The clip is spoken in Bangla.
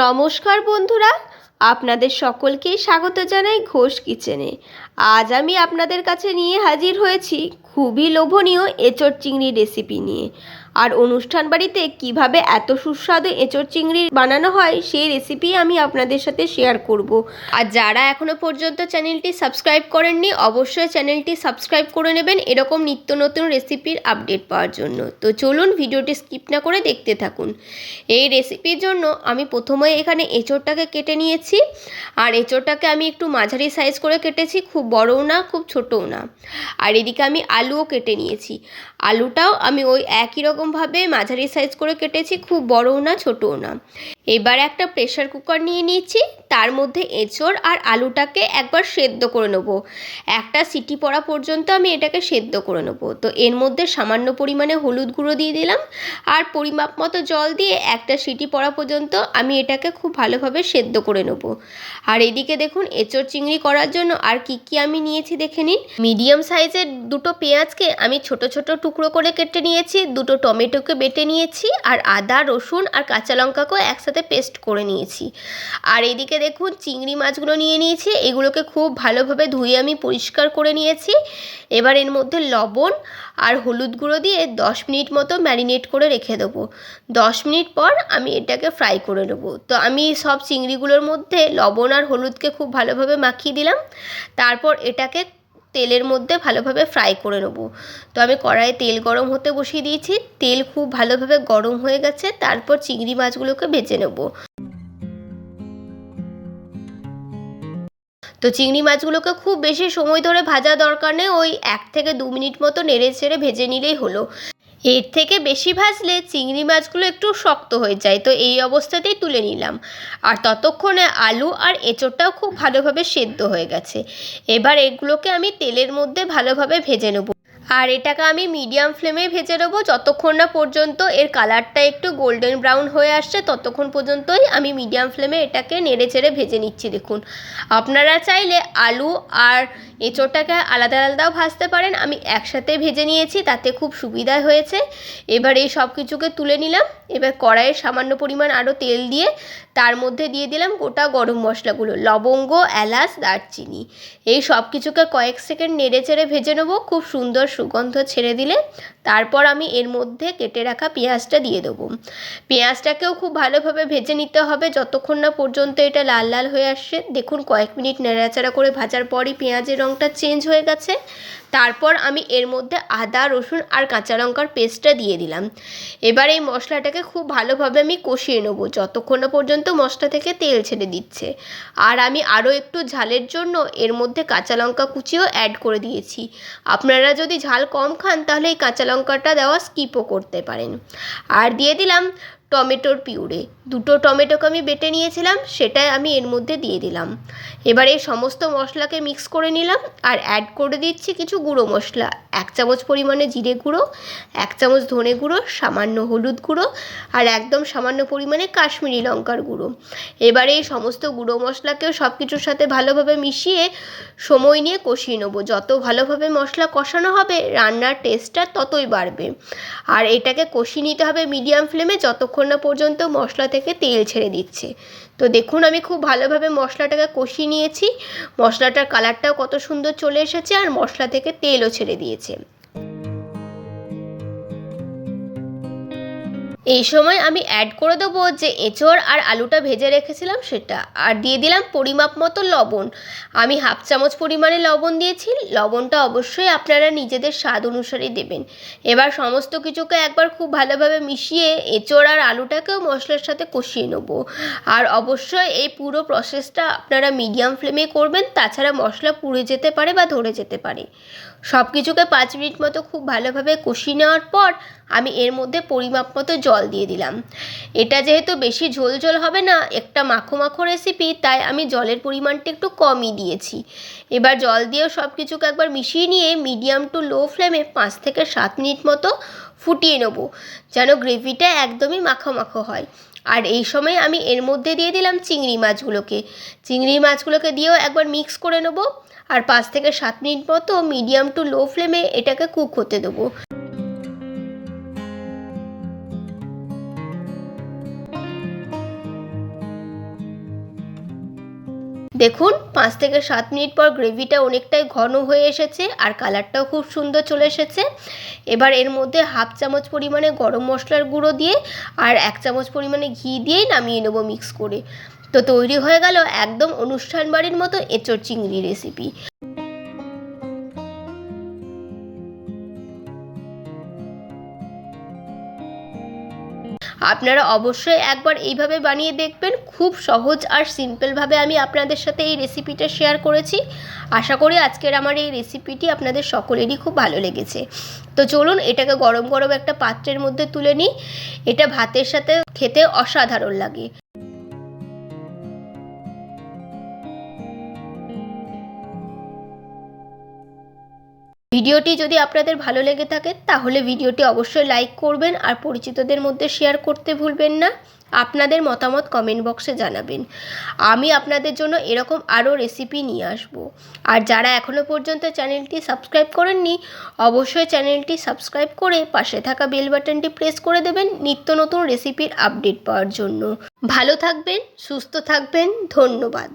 নমস্কার বন্ধুরা, আপনাদের সকলকে স্বাগত জানাই ঘোষ কিচেনে। আজ আমি আপনাদের কাছে নিয়ে হাজির হয়েছি খুবই লোভনীয় এঁচড় চিংড়ি রেসিপি নিয়ে। আর অনুষ্ঠান বাড়িতে কীভাবে এত সুস্বাদু এঁচড় চিংড়ি বানানো হয় সেই রেসিপি আমি আপনাদের সাথে শেয়ার করব। আর যারা এখনও পর্যন্ত চ্যানেলটি সাবস্ক্রাইব করেননি, অবশ্যই চ্যানেলটি সাবস্ক্রাইব করে নেবেন। এরকম নিত্য নতুন রেসিপির আপডেট পাওয়ার জন্য। তো চলুন ভিডিওটি স্কিপ না করে দেখতে থাকুন। এই রেসিপির জন্য আমি প্রথমে এখানে এঁচড়টাকে কেটে নিয়েছি। আর এঁচড়টাকে আমি একটু মাঝারি সাইজ করে কেটেছি, খুব বড়ও না, খুব ছোটও না। আর এদিকে আমি আলুও কেটে নিয়েছি। আলুটাও আমি ওই একই রকমভাবে মাঝারি সাইজ করে কেটেছি, খুব বড়ও না, ছোটও না। এবার একটা প্রেশার কুকার নিয়ে নিয়েছি তার মধ্যে এঁচড় আর আলুটাকে একবার সেদ্ধ করে নেব। একটা সিটি পড়া পর্যন্ত আমি এটাকে সেদ্ধ করে নেব। তো এর মধ্যে সামান্য পরিমাণে হলুদ গুঁড়ো দিয়ে দিলাম আর পরিমাপ মতো জল দিয়ে একটা সিটি পড়া পর্যন্ত আমি এটাকে খুব ভালোভাবে সেদ্ধ করে নেব। আর এদিকে দেখুন, এঁচড় চিংড়ি করার জন্য আর কি কি আমি নিয়েছি দেখে নিন। মিডিয়াম সাইজের দুটো পেঁয়াজকে আমি ছোট ছোট টুকরো করে কেটে নিয়েছি, দুটো টমেটোকে বেটে নিয়েছি আর আদা, রসুন আর কাঁচা লঙ্কাকেও একসাথে পেস্ট করে নিয়েছি। আর এদিকে দেখুন, চিংড়ি মাছগুলো নিয়ে নিয়েছি, এগুলোকে খুব ভালোভাবে ধুয়ে আমি পরিষ্কার করে নিয়েছি। এবার এর মধ্যে লবণ আর হলুদ গুঁড়ো দিয়ে দশ মিনিট মতো ম্যারিনেট করে রেখে দেবো। দশ মিনিট পর আমি এটাকে ফ্রাই করে নেব। তো আমি সব চিংড়িগুলোর মধ্যে লবণ আর হলুদকে খুব ভালোভাবে মাখিয়ে দিলাম। তারপর এটাকে তেলের মধ্যে ভালোভাবে ফ্রাই করে নেব। তো আমি কড়াইয়ে তেল গরম হতে বসিয়ে দিয়েছি। তেল খুব ভালোভাবে গরম হয়ে গেছে, তারপর চিংড়ি মাছগুলোকে ভেজে নেব। তো চিংড়ি মাছগুলোকে খুব বেশি সময় ধরে ভাজা দরকার নেই, ওই এক থেকে দু মিনিট মতো নেড়ে ছেড়ে ভেজে নিলেই হলো। এর থেকে বেশি ভাজলে চিংড়ি মাছগুলো একটু শক্ত হয়ে যায়, তো এই অবস্থাতেই তুলে নিলাম। আর ততক্ষণে আলু আর এঁচোড়টাও খুব ভালোভাবে সেদ্ধ হয়ে গেছে। এবার এগুলোকে আমি তেলের মধ্যে ভালোভাবে ভেজে নেব। আর এটাকে আমি মিডিয়াম ফ্লেমে ভেজে নেব, যতক্ষণ না পর্যন্ত এর কালারটা একটু গোল্ডেন ব্রাউন হয়ে আসছে, ততক্ষণ পর্যন্তই আমি মিডিয়াম ফ্লেমে এটাকে নেড়ে চেড়ে ভেজে নিচ্ছি, দেখুন। আপনারা চাইলে আলু আর এঁচোড়টাকে আলাদা আলাদাও ভাজতে পারেন। আমি একসাথে ভেজে নিয়েছি, তাতে খুব সুবিধা হয়েছে। এবার এই সব কিছুকে তুলে নিলাম। এবার কড়াইয়ে সামান্য পরিমাণ আরও তেল দিয়ে তার মধ্যে দিয়ে দিলাম গোটা গরম মশলাগুলো। লবঙ্গ, এলাচ, দারচিনি। এই সব কিছুকে কয়েক সেকেন্ড নেড়ে চেড়ে ভেজে নেব। খুব সুন্দর সুগন্ধ ছেড়ে দিলে তারপর আমি এর মধ্যে কেটে রাখা পেঁয়াজটা দিয়ে দেবো। পেঁয়াজটাকেও খুব ভালোভাবে ভেজে নিতে হবে। যতক্ষণ না পর্যন্ত এটা লাল লাল হয়ে আসছে, দেখুন কয়েক মিনিট নেড়াচাড়া করে ভাজার পরই পেঁয়াজের রঙটা চেঞ্জ হয়ে গেছে। তারপর আমি এর মধ্যে আদা, রসুন আর কাঁচা লঙ্কার পেস্টটা দিয়ে দিলাম। এবার এই মশলাটাকে খুব ভালোভাবে আমি কষিয়ে নেব। যতক্ষণ না পর্যন্ত মশলা থেকে তেল ছেড়ে দিচ্ছে। আর আমি আরও একটু ঝালের জন্য এর মধ্যে কাঁচা লঙ্কা কুচিও অ্যাড করে দিয়েছি। আপনারা যদি ঝাল কম খান, তাহলে এই কাঁচা লঙ্কাটা দেওয়া স্কিপও করতে পারেন। আর দিয়ে দিলাম টমেটোর পিউরে। দুটো টমেটোকে আমি বেটে নিয়েছিলাম, সেটাই আমি এর মধ্যে দিয়ে দিলাম। এবার এই সমস্ত মশলাকে মিক্স করে নিলাম আর অ্যাড করে দিচ্ছি কিছু গুঁড়ো মশলা। এক চামচ পরিমাণে জিরে গুঁড়ো, এক চামচ ধনে গুঁড়ো, সামান্য হলুদ গুঁড়ো আর একদম সামান্য পরিমাণে কাশ্মীরি লঙ্কার গুঁড়ো। এবার এই সমস্ত গুঁড়ো মশলাকেও সব কিছুর সাথে ভালোভাবে মিশিয়ে সময় নিয়ে কষিয়ে নেব। যত ভালোভাবে মশলা কষানো হবে, রান্নার টেস্টটা ততই বাড়বে। আর এটাকে কষিয়ে নিতে হবে মিডিয়াম ফ্লেমে যতক্ষণ না পর্যন্ত মশলা থেকে তেল ছেড়ে দিচ্ছে। তো দেখুন, আমি খুব ভালোভাবে মশলাটাকে কষিয়ে নিয়েছি। মশলাটার কালারটাও কত সুন্দর চলে এসেছে আর মশলা থেকে তেলও ছেড়ে দিয়েছে। এই সময় আমি অ্যাড করে দেবো যে এঁচড় আর আলুটা ভেজে রেখেছিলাম সেটা। আর দিয়ে দিলাম পরিমাপ মতো লবণ। আমি হাফ চামচ পরিমাণে লবণ দিয়েছি। লবণটা অবশ্যই আপনারা নিজেদের স্বাদ অনুসারে দেবেন। এবার সমস্ত কিছুকে একবার খুব ভালোভাবে মিশিয়ে এঁচড় আর আলুটাকেও মশলার সাথে কষিয়ে নেব। আর অবশ্যই এই পুরো প্রসেসটা আপনারা মিডিয়াম ফ্লেমে করবেন। তাছাড়া মশলা পুড়ে যেতে পারে বা ধরে যেতে পারে। সব কিছুকে পাঁচ মিনিট মতো খুব ভালোভাবে কষিয়ে নেওয়ার পর আমি এর মধ্যে পরিমাপ মতো জল দিয়ে দিলাম। এটা যেহেতু বেশি ঝোল ঝোল হবে না, একটা মাখো মাখো রেসিপি তাই আমি জলের পরিমাণটা একটু কমই দিয়েছি। এবার জল দিয়েও সব কিছুকে একবার মিশিয়ে নিয়ে মিডিয়াম টু লো ফ্লেমে পাঁচ থেকে সাত মিনিট মতো ফুটিয়ে নেব, যেন গ্রেভিটা একদমই মাখো মাখো হয়। আর এই সময় আমি এর মধ্যে দিয়ে দিলাম চিংড়ি মাছগুলোকে। চিংড়ি মাছগুলোকে দিয়েও একবার মিক্স করে নেব। আর পাঁচ থেকে সাত মিনিট মতো মিডিয়াম টু লো ফ্লেমে এটাকে কুক হতে দেবো। দেখুন, পাঁচ থেকে সাত মিনিট পর গ্রেভিটা অনেকটাই ঘন হয়ে এসেছে আর কালারটাও খুব সুন্দর চলে এসেছে। এবার এর মধ্যে হাফ চামচ পরিমাণে গরম মশলার গুঁড়ো দিয়ে আর এক চামচ পরিমাণে ঘি দিয়েই নামিয়ে নেব মিক্স করে। তো তৈরি হয়ে গেল একদম অনুষ্ঠান বাড়ির মতো এঁচোড় চিংড়ি রেসিপি আপনারা অবশ্যই একবার এইভাবে বানিয়ে দেখবেন। খুব সহজ আর সিম্পলভাবে আমি আপনাদের সাথে এই রেসিপিটা শেয়ার করেছি। আশা করি আজকের আমার এই রেসিপিটি আপনাদের সকলেরই খুব ভালো লেগেছে। তো চলুন এটাকে গরম গরম একটা পাত্রের মধ্যে তুলে নিই। এটা ভাতের সাথে খেতে অসাধারণ লাগে। ভিডিওটি যদি আপনাদের ভালো লেগে থাকে, তাহলে ভিডিওটি অবশ্যই লাইক করবেন আর পরিচিতদের মধ্যে শেয়ার করতে ভুলবেন না। আপনাদের মতামত কমেন্ট বক্সে জানাবেন। আমি আপনাদের জন্য এরকম আরও রেসিপি নিয়ে আসব। আর যারা এখনও পর্যন্ত চ্যানেলটি সাবস্ক্রাইব করেননি, অবশ্যই চ্যানেলটি সাবস্ক্রাইব করে পাশে থাকা বেল বাটনটি প্রেস করে দেবেন নিত্য নতুন রেসিপির আপডেট পাওয়ার জন্য। ভালো থাকবেন, সুস্থ থাকবেন, ধন্যবাদ।